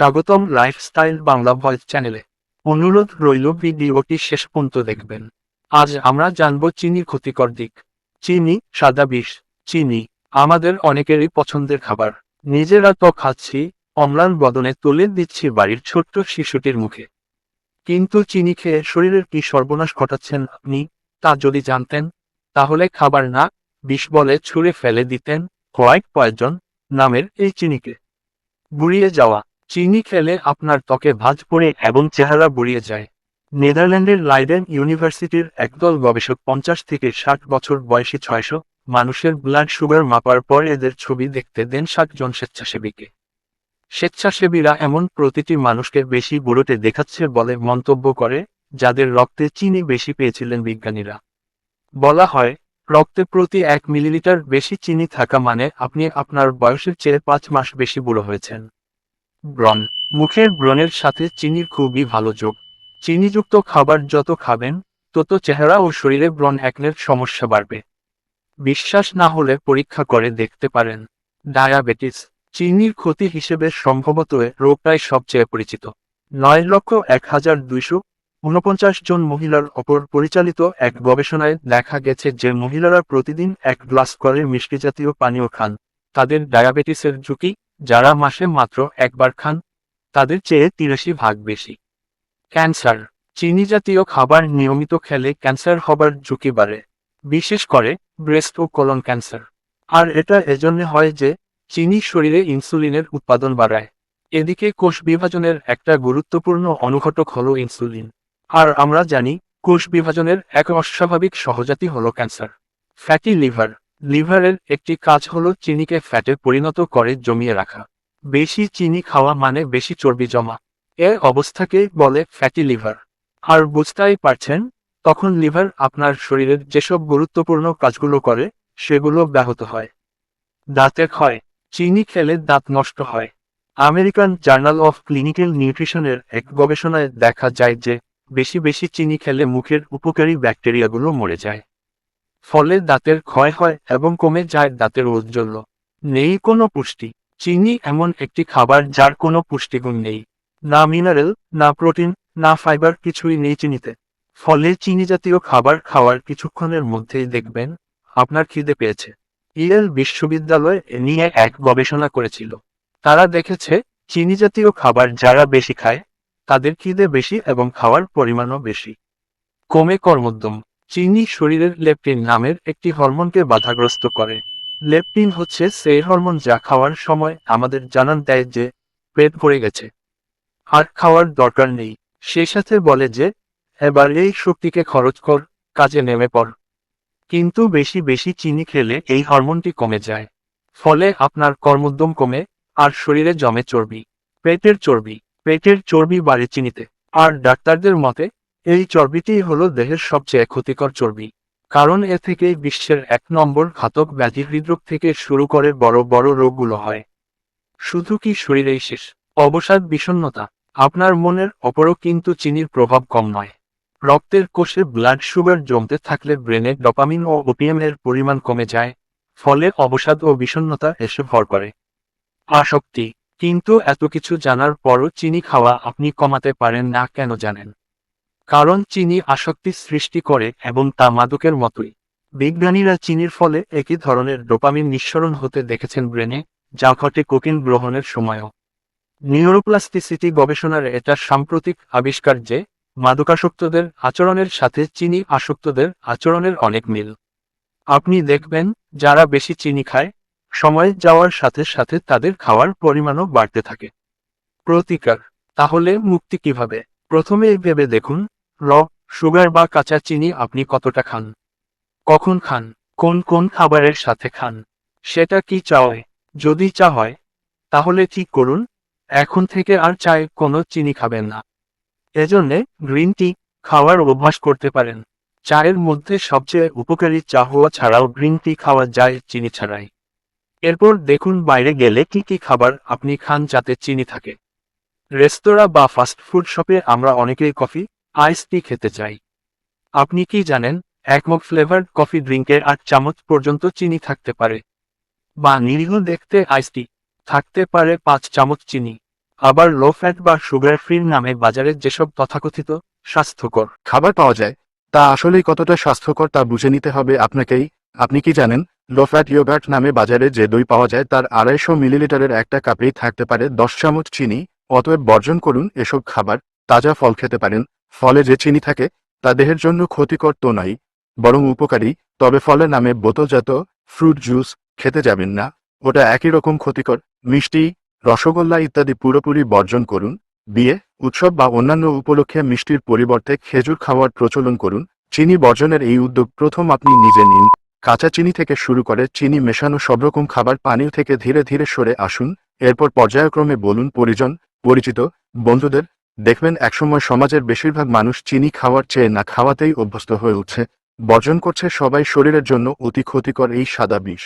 স্বাগতম lifestyle Bangla voice চ্যানেলে অনুরোধ রইল ভিডিওটি শেষ পর্যন্ত দেখবেন। আজ আমরা জানব চিনির ক্ষতিকর দিক। চিনি, সাদা বিষ। চিনি, আমাদের অনেকেরই পছন্দের খাবার। নিজেরা তো খাচ্ছি, অম্লান বদনে তুলে দিচ্ছি বাড়ির ছোট্ট শিশুটির মুখে। কিন্তু চিনি খেয়ে শরীরের কি সর্বনাশ ঘটাচ্ছেন আপনি, তা যদি জানতেন, তাহলে খাবার না, বিষ বলে ছুঁড়ে ফেলে দিতেন হোয়াইট পয়জন নামের এই চিনিকে। বুড়িয়ে যাওয়া চিনি খেলে আপনার ত্বকে ভাঁজ পড়ে এবং চেহারা বুড়িয়ে যায়। নেদারল্যান্ডের লাইডেন ইউনিভার্সিটির একদল গবেষক পঞ্চাশ থেকে ষাট বছর বয়সী ছয়শো মানুষের ব্লাড সুগার মাপার পর এদের ছবি দেখতে দেন ষাট জন স্বেচ্ছাসেবীকে। স্বেচ্ছাসেবীরা এমন প্রতিটি মানুষকে বেশি বুড়োতে দেখাচ্ছে বলে মন্তব্য করে, যাদের রক্তে চিনি বেশি পেয়েছিলেন বিজ্ঞানীরা। বলা হয়, রক্তে প্রতি এক মিলিলিটার বেশি চিনি থাকা মানে আপনি আপনার বয়সের চেয়ে পাঁচ মাস বেশি বুড়ো হয়েছেন। ব্রণ। মুখের ব্রণের সাথে চিনির খুবই ভালো যোগ। চিনিযুক্ত খাবার যত খাবেন, তত চেহারা ও শরীরে ব্রণ একনের সমস্যা বাড়বে। বিশ্বাস না হলে পরীক্ষা করে দেখতে পারেন। ডায়াবেটিস, চিনির ক্ষতি হিসেবে সম্ভবত রোগটাই সবচেয়ে পরিচিত। নয় লক্ষ এক হাজার দুইশো ঊনপঞ্চাশ জন মহিলার ওপর পরিচালিত এক গবেষণায় দেখা গেছে যে মহিলারা প্রতিদিন এক গ্লাস করে মিষ্টি জাতীয় পানীয় খান। তাদের ডায়াবেটিসের ঝুঁকি যারা মাসে মাত্র একবার খান, তাদের চেয়ে তিরাশি ভাগ বেশি। ক্যান্সার, চিনি জাতীয় খাবার নিয়মিত খেলে ক্যান্সার হবার ঝুঁকি বাড়ে, বিশেষ করে ব্রেস্ট ও কলন ক্যান্সার। আর এটা এজন্য হয় যে, চিনি শরীরে ইনসুলিনের উৎপাদন বাড়ায়। এদিকে কোষ বিভাজনের একটা গুরুত্বপূর্ণ অনুঘটক হল ইনসুলিন। আর আমরা জানি, কোষ বিভাজনের এক অস্বাভাবিক সহজাতি হল ক্যান্সার। ফ্যাটি লিভার লিভারের একটি কাজ হলো চিনিকে ফ্যাটে পরিণত করে জমিয়ে রাখা। বেশি চিনি খাওয়া মানে বেশি চর্বি জমা। এ অবস্থাকে বলে ফ্যাটি লিভার। আর বুঝতেই পারছেন, তখন লিভার আপনার শরীরের যেসব গুরুত্বপূর্ণ কাজগুলো করে, সেগুলো ব্যাহত হয়। দাঁতে ক্ষয়। চিনি খেলে দাঁত নষ্ট হয়। আমেরিকান জার্নাল অফ ক্লিনিক্যাল নিউট্রিশনের এক গবেষণায় দেখা যায় যে, বেশি বেশি চিনি খেলে মুখের উপকারী ব্যাকটেরিয়াগুলো মরে যায়। ফলে দাঁতের ক্ষয় হয় এবং কমে যায় দাঁতের ঔজ্জ্বল্য নেই কোনো পুষ্টি। চিনি এমন একটি খাবার যার কোনো পুষ্টিগুণ নেই। না মিনারেল না প্রোটিন না ফাইবার কিছুই নেই চিনিতে। ফলে চিনি জাতীয় খাবার খাওয়ার কিছুক্ষণের মধ্যেই দেখবেন, আপনার খিদে পেয়েছে। ইয়েল বিশ্ববিদ্যালয় এ নিয়ে এক গবেষণা করেছিল। তারা দেখেছে, চিনি জাতীয় খাবার যারা বেশি খায়, তাদের খিদে বেশি এবং খাওয়ার পরিমাণও বেশি। কমে কর্মোদ্যম। চিনি শরীরের লেপটিন নামের একটি হরমোনকে বাধাগ্রস্ত করে। লেপটিন হচ্ছে সেই হরমোন যা খাওয়ার সময় আমাদের জানান দেয় যে, পেট ভরে গেছে। আর খাওয়ার দরকার নেই। সে সাথে বলে যে, এবার এই শক্তিকে খরচ কর, কাজে নেমে পড়। কিন্তু বেশি বেশি চিনি খেলে এই হরমোনটি কমে যায়। ফলে আপনার কর্মোদ্যম কমে, আর শরীরে জমে চর্বি। পেটের চর্বি। পেটের চর্বি বাড়ে চিনিতে। আর ডাক্তারদের মতে এই চর্বিটি হলো দেহের সবচেয়ে ক্ষতিকর চর্বি, কারণ এ থেকেই বিশ্বের এক নম্বর ঘাতক ব্যাধি হৃদরোগ থেকে শুরু করে বড় বড় রোগগুলো হয়। শুধু কি শরীরেই শেষ, অবসাদ বিষণ্ণতা, আপনার মনের অপরও কিন্তু চিনির প্রভাব কম নয়। রক্তের কোষে ব্লাড সুগার জমতে থাকলে ব্রেনে ডপামিন ও ওপিএম এর পরিমাণ কমে যায়, ফলে অবসাদ ও বিষণ্ণতা এসে ভর করে। আসক্তি, কিন্তু এত কিছু জানার পরও চিনি খাওয়া আপনি কমাতে পারেন না কেন জানেন? কারণ চিনি আসক্তি সৃষ্টি করে এবং তা মাদকের মতোই। বিজ্ঞানীরা চিনির ফলে একই ধরনের ডোপামিন নিঃসরণ হতে দেখেছেন ব্রেনে, যা ঘটে কোকিন গ্রহণের সময়ও। নিউরোপ্লাস্টিসিটি গবেষণার এটা সাম্প্রতিক আবিষ্কার যে, মাদকাসক্তদের আচরণের সাথে চিনি আসক্তদের আচরণের অনেক মিল। আপনি দেখবেন, যারা বেশি চিনি খায়, সময় যাওয়ার সাথে সাথে তাদের খাওয়ার পরিমাণও বাড়তে থাকে। প্রতিকার, তাহলে মুক্তি কীভাবে? প্রথমে ভেবে দেখুন র সুগার বা কাঁচা চিনি আপনি কতটা খান? কখন খান? কোন কোন খাবারের সাথে খান? সেটা কি চা যদি চা হয়, তাহলে ঠিক করুন, এখন থেকে আর চায়ে কোনো চিনি খাবেন না। এজন্যে গ্রিন টি খাওয়ার অভ্যাস করতে পারেন। চায়ের মধ্যে সবচেয়ে উপকারী চা হওয়া ছাড়াও গ্রিন টি খাওয়া যায় চিনি ছাড়াই। এরপর দেখুন বাইরে গেলে কি কি খাবার আপনি খান যাতে চিনি থাকে। রেস্তোরাঁ বা ফাস্টফুড শপে আমরা অনেকেই কফি আইস টি খেতে চাই। আপনি কি জানেন একমগ ফ্লেভার্ড কফি ড্রিঙ্কের আট চামচ পর্যন্ত চিনি থাকতে পারে। বা নিরীহ দেখতে আইসটি থাকতে পারে পাঁচ চামচ চিনি। আবার লো ফ্যাট বা সুগার ফ্রির নামে বাজারে যেসব তথাকথিত স্বাস্থ্যকর খাবার পাওয়া যায়, তা আসলেই কতটা স্বাস্থ্যকর তা বুঝে নিতে হবে আপনাকেই। আপনি কি জানেন লো ফ্যাট ইয়োগার্ট নামে বাজারে যে দই পাওয়া যায় তার আড়াইশো মিলিলিটারের একটা কাপেই থাকতে পারে দশ চামচ চিনি। অতএব বর্জন করুন এসব খাবার, তাজা ফল খেতে পারেন। ফলে যে চিনি থাকে, তা দেহের জন্য ক্ষতিকর তো নয় বরং উপকারী, তবে ফলের নামে বোতলজাত ফ্রুট জুস খেতে যাবেন না। ওটা একই রকম ক্ষতিকর। মিষ্টি, রসগোল্লা ইত্যাদি পুরোপুরি বর্জন করুন, বিয়ে, উৎসব বা অন্যান্য উপলক্ষে মিষ্টির পরিবর্তে খেজুর খাওয়ার প্রচলন করুন। চিনি বর্জনের এই উদ্যোগ প্রথম আপনি নিজে নিন। কাঁচা চিনি থেকে শুরু করে চিনি মেশানো সবরকম খাবার পানীয় থেকে ধীরে ধীরে সরে আসুন। এরপর পর্যায়ক্রমে বলুন, পরিজন, পরিচিত, বন্ধুদের দেখবেন একসময় সমাজের বেশিরভাগ মানুষ চিনি খাওয়ার চেয়ে না খাওয়াতেই অভ্যস্ত হয়ে উঠছে, বর্জন করছে সবাই শরীরের জন্য অতি ক্ষতিকর এই সাদা বিষ।